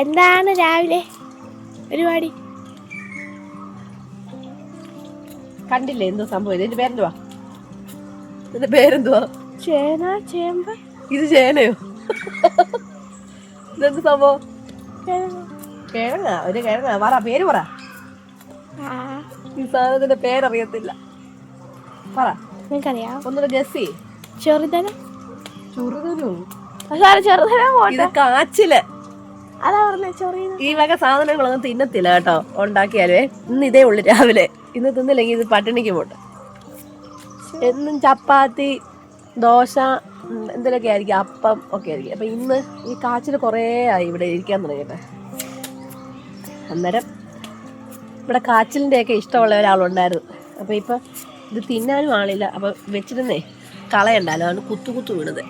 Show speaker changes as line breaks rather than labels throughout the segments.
എന്താണ് രാവിലെ പരിപാടി?
കണ്ടില്ലേ എന്തോ സംഭവം? ഇതിന്റെ പേരെന്തുവാ? ഇതിന്റെ പേരെന്തുവാ?
ചേന ചേമ്പ.
ഇത് ചേനയോ? ഇതെന്ത് സംഭവം?
കിഴങ്ങ്.
ഒരു കിഴങ്ങ? പറ പേര് പറ. ഈ സാധനത്തിന്റെ പേരറിയത്തില്ല. പറ.
നിനക്കറിയാം
ഒന്നുകൂടെ ഗസ്
ചെറുതന.
ചുറുകനു
പോട്ടെ.
ഇത് കാച്ചിൽ.
അതാ പറഞ്ഞ
ഈ വക സാധനങ്ങളൊന്നും തിന്നത്തില്ല കേട്ടോ ഉണ്ടാക്കിയാലേ. ഇന്ന് ഇതേ ഉള്ളു രാവിലെ. ഇന്ന് തിന്നില്ലെങ്കിൽ ഇത് പട്ടിണിക്ക് പോട്ടെ. എന്നും ചപ്പാത്തി ദോശ എന്തെങ്കിലൊക്കെ എന്തെങ്കിലുമൊക്കെ ആയിരിക്കും? അപ്പം ഒക്കെ ആയിരിക്കും. അപ്പം ഇന്ന് ഈ കാച്ചിൽ കുറേ ആയി ഇവിടെ ഇരിക്കാൻ തുടങ്ങിയിട്ട്. അന്നേരം ഇവിടെ കാച്ചിലിന്റെയൊക്കെ ഇഷ്ടമുള്ള ഒരാളുണ്ടായിരുന്നു. അപ്പോൾ ഇപ്പം ഇത് തിന്നാനും ആളില്ല. അപ്പോൾ വെച്ചിരുന്നേ കളയണ്ടല്ലോ അതാണ് കുത്തു കുത്തു വീണത്.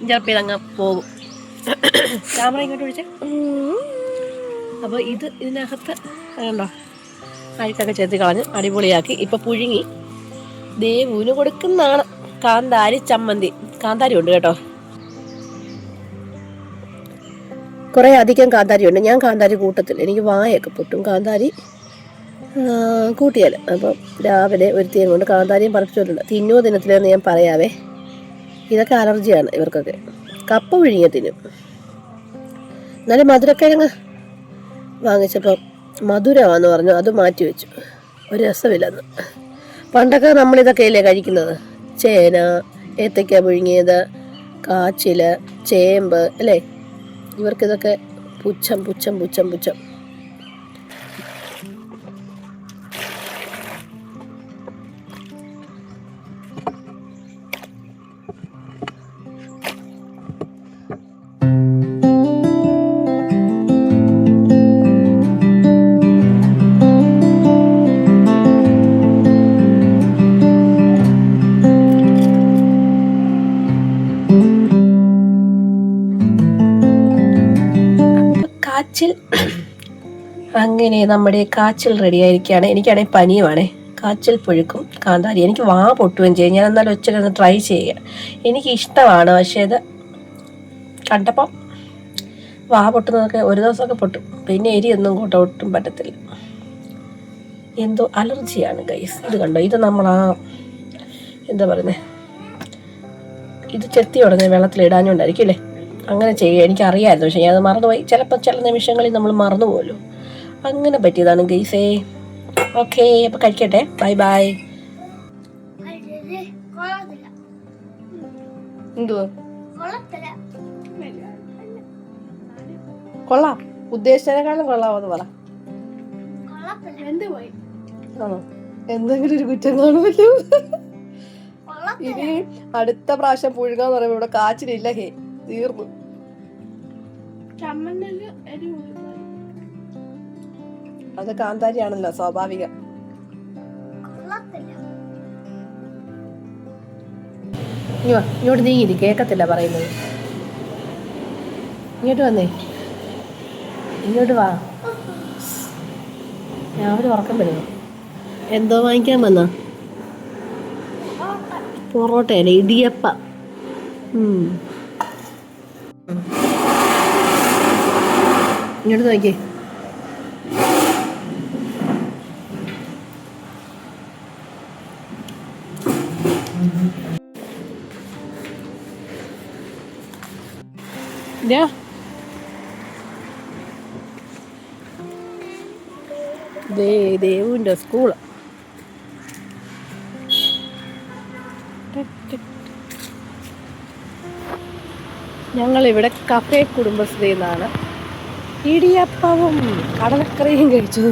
ചിലപ്പോൾ പോകും. ക്യാമറ ഇങ്ങോട്ട് അപ്പോൾ ഇത് ഇതിനകത്ത് കണ്ടോ? അഴുക്കൊക്കെ ചേർത്ത് കളഞ്ഞ് അടിപൊളിയാക്കി. ഇപ്പം പുഴുങ്ങി. ദേവുവിന് കൊടുക്കുന്നതാണ്. കാന്താരി ചമ്മന്തി. കാന്താരി ഉണ്ട് കേട്ടോ. കുറേ അധികം കാന്താരി ഉണ്ട്. ഞാൻ കാന്താരി കൂട്ടത്തില്ല. എനിക്ക് വായൊക്കെ പൊട്ടും. കാന്താരി കൂട്ടിയാൽ അപ്പം രാവിലെ ഒരു തീം കൊണ്ട് കാന്താരിയും പറിച്ചിട്ടുണ്ട് തിന്നോ ദിനത്തിലെന്ന് ഞാൻ പറയാവേ. ഇതൊക്കെ അലർജിയാണ് ഇവർക്കൊക്കെ. കപ്പ പുഴുങ്ങിയ നല്ല മധുരക്കിഴങ്ങ് വാങ്ങിച്ചപ്പോൾ മധുരമാണെന്ന് പറഞ്ഞു അത് മാറ്റി വെച്ചു ഒരു രസമില്ലെന്ന്. പണ്ടൊക്കെ നമ്മളിതൊക്കെ അല്ലേ കഴിക്കുന്നത്? ചേന ഏത്തയ്ക്ക പുഴുങ്ങിയത് കാച്ചിൽ ചേമ്പ് അല്ലേ? ഇവർക്കിതൊക്കെ പുച്ഛം പുച്ഛം പുച്ഛം പുച്ഛം. കാച്ചിൽ. അങ്ങനെ നമ്മുടെ കാച്ചിൽ റെഡി ആയിരിക്കുകയാണ്. എനിക്കാണെങ്കിൽ പനിയുമാണേ. കാച്ചിൽ പുഴുക്കും കാന്താരി. എനിക്ക് വാ പൊട്ടുകയും ചെയ്യും. ഞാൻ എന്നാലും ഒച്ചയ്ക്ക് ഒന്ന് ട്രൈ ചെയ്യുക. എനിക്ക് ഇഷ്ടമാണ്. പക്ഷേ ഇത് കണ്ടപ്പം വാ പൊട്ടുന്നതൊക്കെ ഒരു ദിവസമൊക്കെ പൊട്ടും. പിന്നെ എരിയൊന്നും കൂട്ട ഒട്ടും പറ്റത്തില്ല. എന്തോ അലർജിയാണ് ഗൈസ് ഇത് കണ്ടോ? ഇത് നമ്മൾ ആ എന്താ പറയുന്നത് ഇത് ചെത്തി ഉടനെ വെള്ളത്തിൽ ഇടാഞ്ഞുകൊണ്ടായിരിക്കും അല്ലേ? അങ്ങനെ ചെയ്യുക എനിക്കറിയായിരുന്നു. പക്ഷേ അത് മറന്നുപോയി. ചിലപ്പോൾ ചില നിമിഷങ്ങളിൽ നമ്മൾ മറന്നു പോലും അങ്ങനെ പറ്റിയതാണ് ഗൈസേ ഓക്കെ അപ്പോൾ കഴിക്കട്ടെ. Bye bye. എന്തുവാ? കൊള്ളാം. ഉദ്ദേശിച്ചതിനെക്കാളും കൊള്ളാമെന്ന് പറ. ആണോ? എന്തെങ്കിലും ഒരു കുറ്റം കാണുമല്ലോ. ഇനി അടുത്ത പ്രാവശ്യം പുഴുകാന്ന് പറയുമ്പോൾ ഇവിടെ കാച്ചിലില്ല ഹേ. തീർന്നു. അത് കാന്താരിയാണല്ലോ സ്വാഭാവികം. ഇങ്ങോട്ട് നീങ്ങിരി കേക്കത്തില്ല പറയുന്നത്. ഇങ്ങോട്ട് വന്നേ. ഇങ്ങോട്ട് വാ. രാവിലെ ഉറക്കം വരുന്നു എന്തോ വാങ്ങിക്കാൻ വന്ന? പൊറോട്ടയല്ലേ ഇടിയപ്പ. ഇങ്ങോട്ട് നോക്കിയേ. ഇതാ. ദേ സ്കൂൾ ഞങ്ങളിവിടെ കഫേ കുടുംബശ്രീ എന്നാണ് ഇടിയപ്പവും കടലക്കറിയും കഴിച്ചു.